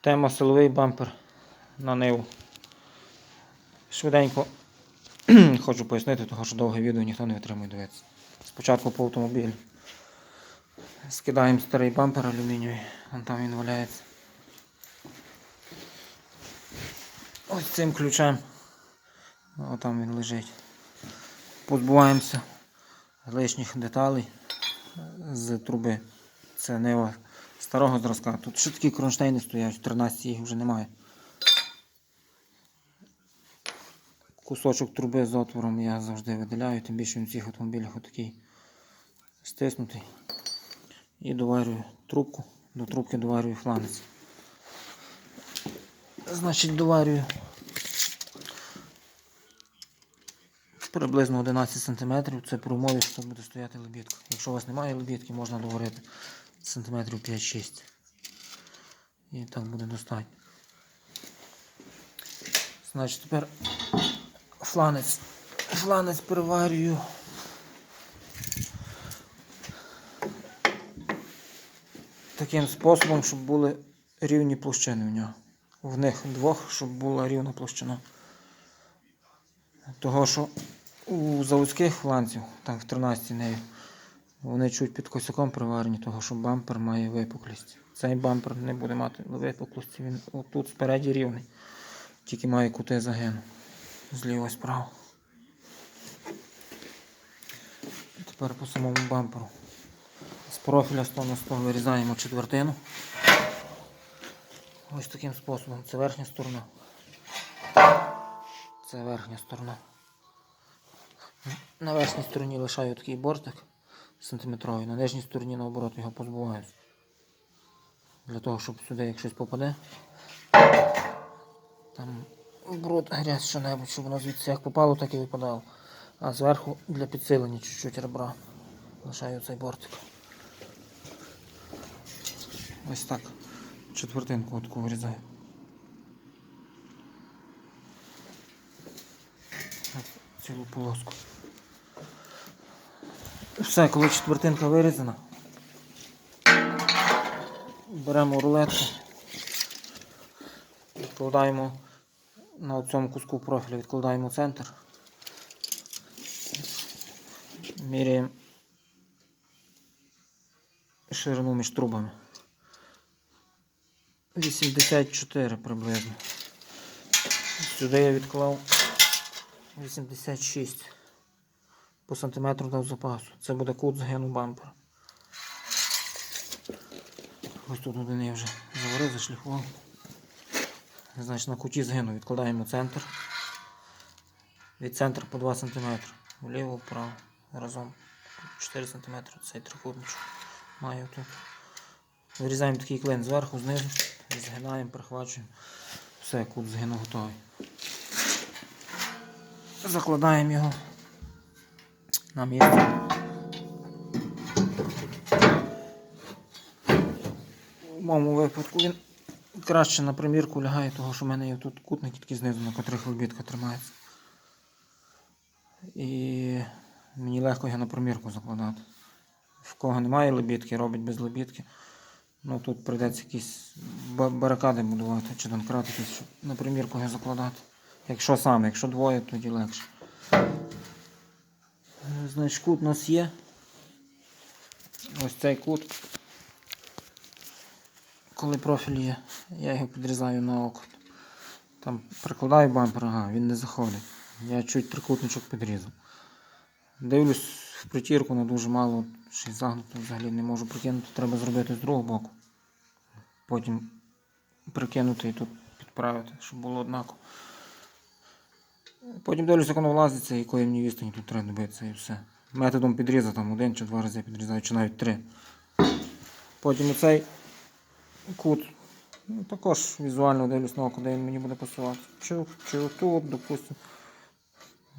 Тема силовий бампер на ниву. Швиденько хочу пояснити, тому що довге відео ніхто не витримує дивитися. Спочатку по автомобілю. Скидаємо старий бампер алюмінієвий, вон там він валяється. Ось цим ключем. Ось там він лежить. Позбуваємося лишніх деталей з труби. Це нива старого зразка. Тут ще такі кронштейни стоять, 13 їх вже немає. Кусочок труби з отвором я завжди виділяю, тим більше в цих автомобілях отакий стиснутий. І доварюю трубку, до трубки доварюю фланець. Значить, доварюю приблизно 11 см. Це при умові, що буде стояти лебідка. Якщо у вас немає лебідки, можна доварити сантиметрів 5-6. І так буде достатньо. Значить, тепер фланець. Фланець приварюю. Таким способом, щоб були рівні площини в нього. В них двох, щоб була рівна площина. Того, що у заводських фланців, там в 13 неї, вони чуть під косяком приварені, того що бампер має випуклість. Цей бампер не буде мати випуклості, він отут спереді рівний. Тільки має кути загину. Зліва справа. Тепер по самому бамперу. З профіля 100 на 100 вирізаємо четвертину. Ось таким способом. Це верхня сторона. Це верхня сторона. На верхній стороні лишаю такий бортик сантиметровий, на нижній стороні наоборот його позбуваюся. Для того, щоб сюди, як щось попаде, там бруд, грязь що-небудь, щоб воно звідси як попало, так і випадало. А зверху для підсилення чуть-чуть ребра лишаю цей бортик. Ось так. Четвертинку таку вирізаю. Цілу полоску. Все, коли четвертинка вирізана, беремо рулетку, відкладаємо на цьому куску профіля, відкладаємо центр, міряємо ширину між трубами. 84 приблизно. Сюди я відклав 86 по сантиметру дав запасу. Це буде кут згину бампера. Ось тут один я вже заварив, зашліфував. Значить на куті згину відкладаємо центр. Від центру по 2 см. Вліво, вправо. Разом 4 см цей трикутничок. Маю тут. Вирізаємо такий клин зверху, знизу, згинаємо, прихвачуємо. Все, кут згину готовий. Закладаємо його на місце. У моєму випадку він краще на примірку лягає, тому що в мене є тут кутники такі знизу, на котрих лебідка тримається. І мені легко його на примірку закладати. В кого немає лебідки, робить без лебідки. Ну тут прийдеться якісь барикади будувати чи донкрат щоб на примірку його закладати. Якщо саме, якщо двоє, тоді легше. Значить, кут у нас є. Ось цей кут. Коли профіль є, я його підрізаю на око. Там прикладаю бампер, ага, він не заходить. Я чуть трикутничок підрізав. Дивлюсь в притірку на дуже мало, й загнуто взагалі не можу прикинути, треба зробити з другого боку. Потім прикинути і тут підправити, щоб було однаково. Потім як воно влазиться, якої мені відстані тут треба добитися і все. Методом підріза там один чи два рази підрізаю, чи навіть три. Потім оцей кут. Ну, також візуально дивлюсь на де він мені буде пасувати. Чи, чи отут, допустимо.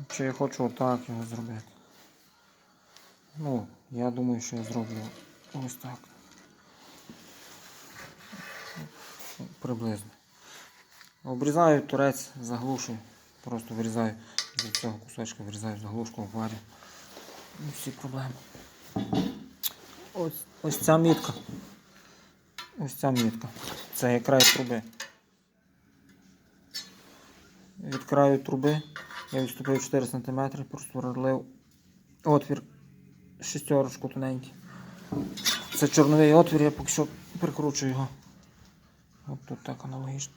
Чи я хочу отак його зробити. Ну, я думаю, що я зроблю ось так. Приблизно. Обрізаю турець, заглушую. Просто вирізаю з цього кусочка, вирізаю заглушку, варю. Всі проблеми. Ось, ось ця мітка. ось ця мітка. Це є край труби. Від краю труби я відступив 4 см, просто просверлив отвір шестерочку тоненький. Це чорновий отвір, я поки що прикручую його. От тут так аналогічно.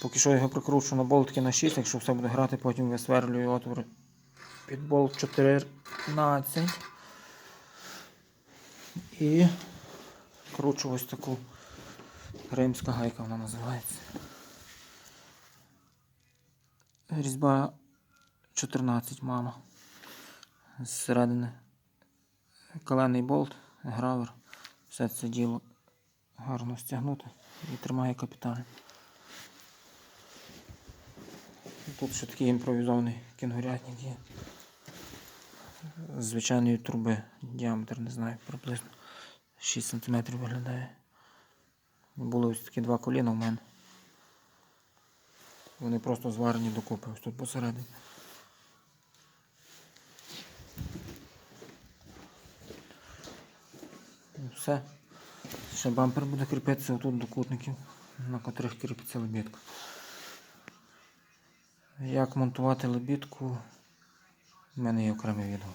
Поки що його прикручу на болтики на 6, якщо все буде грати, потім висверлюю отвір під болт 14. І кручу ось таку римська гайка вона називається. Різьба 14 мама. Зсередини коленний болт, гравер. Все це діло гарно стягнути і тримає капітально. Тут ще такий імпровізований кінгурятник є. Звичайної труби. Діаметр не знаю, приблизно 6 см виглядає. Були ось такі два коліна в мене. Вони просто зварені докупи ось тут посередині. Все. Ще бампер буде кріпитися отут до кутників, на котрих кріпиться лебідка. Як монтувати лебідку, в мене є окреме відео.